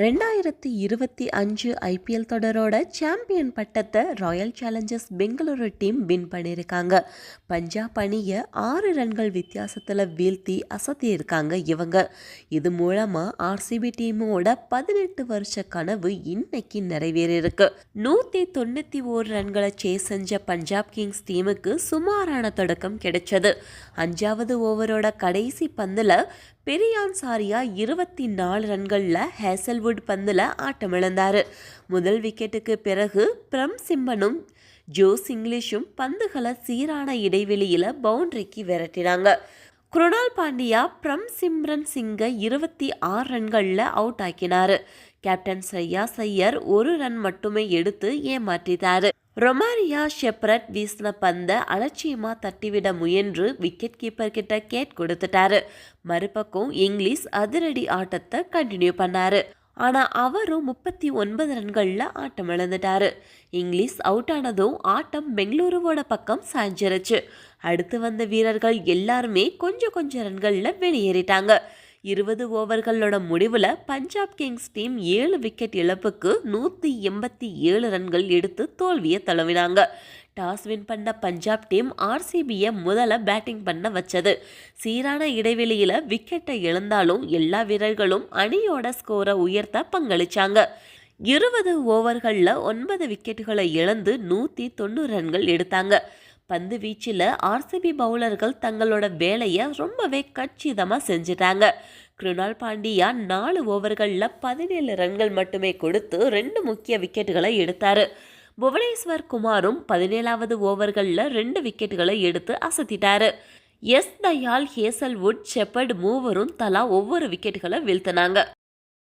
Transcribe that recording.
ரெண்டாயிரத்தி இருபத்தி அஞ்சு ஐபிஎல் தொடரோட சாம்பியன் பட்டத்தை royal challengers Bengaluru team win பண்ணியிருக்காங்க. பஞ்சாப் அணியை ஆறு ரன்கள் வித்தியாசத்தில் வீழ்த்தி அசத்தியிருக்காங்க இவங்க. இது மூலமாக ஆர்சிபி டீமோட பதினெட்டு வருஷ கனவு இன்னைக்கு நிறைவேறியிருக்கு. நூற்றி தொண்ணூற்றி ஓரு ரன்களை சேஸ் செஞ்ச பஞ்சாப் கிங்ஸ் டீமுக்கு சுமாரான தொடக்கம் கிடைச்சது. அஞ்சாவது ஓவரோட கடைசி பந்தில் பெரியான் சாரியா இருபத்தி நாலு ரன்களில் ஹேசல் ஹேசல்வுட் பந்தில் ஆட்டமிழந்தார் முதல் விக்கெட்டுக்கு பிறகு பிரம் சிம்மனும் ஜோஸ் இங்கிலீஷும் பந்துகளை சீரான இடைவெளியில் பவுண்டரிக்கு விரட்டினாங்க. குருணால் பாண்டியா பிரம் சிம்ரன் சிங்கை இருபத்தி ஆறு ரன்களில் அவுட் ஆக்கினார். கேப்டன் ஸ்ரேயா சையர் ஒரு ரன் மட்டுமே எடுத்து ஏமாற்றினார் ரொமாரியா ஷெப்ரட் வீசின பந்தை அலட்சியமா தட்டிவிட முயன்று விக்கெட் கீப்பர் கிட்ட கேட் கொடுத்துட்டாரு. மறுபக்கம் இங்கிலீஷ் அதிரடி ஆட்டத்தை கண்டினியூ பண்ணாரு. ஆனால் அவரும் முப்பத்தி ஒன்பது ரன்களில் ஆட்டம் இழந்துட்டார். இங்கிலீஷ் அவுட் ஆனதும் ஆட்டம் பெங்களூருவோட பக்கம் சாஞ்சிருச்சு அடுத்து வந்த வீரர்கள் எல்லாருமே கொஞ்சம் கொஞ்சம் ரன்களில் வெளியேறிட்டாங்க. இருபது ஓவர்களோட முடிவில் பஞ்சாப் கிங்ஸ் டீம் ஏழு விக்கெட் இழப்புக்கு நூற்றி எண்பத்தி ஏழு ரன்கள் எடுத்து தோல்வியை தழுவினாங்க. டாஸ் வின் பண்ண பஞ்சாப் டீம் ஆர்சிபியை முதல்ல பேட்டிங் பண்ண வச்சது. சீரான இடைவெளியில் விக்கெட்டை இழந்தாலும் எல்லா வீரர்களும் அணியோட ஸ்கோரை உயர்த்த பங்களிச்சாங்க. இருபது ஓவர்களில் ஒன்பது விக்கெட்டுகளை இழந்து நூற்றி தொண்ணூறு ரன்கள் எடுத்தாங்க. பந்து வீச்சில் ஆர்சிபி பவுலர்கள் தங்களோட வேலையை ரொம்பவே கச்சிதமாக செஞ்சிட்டாங்க. கிருணால் பாண்டியா நாலு ஓவர்களில் பதினேழு ரன்கள் மட்டுமே கொடுத்து ரெண்டு முக்கிய விக்கெட்டுகளை எடுத்தார். புவனேஸ்வர் குமாரும் பதினேழாவது ஓவர்களில் ரெண்டு விக்கெட்டுகளை எடுத்து அசத்திட்டார். எஸ் தயால் ஹேசல்வுட் ஷெப்பர்ட் மூவரும் தலா ஒவ்வொரு விக்கெட்டுகளை வீழ்த்தினாங்க.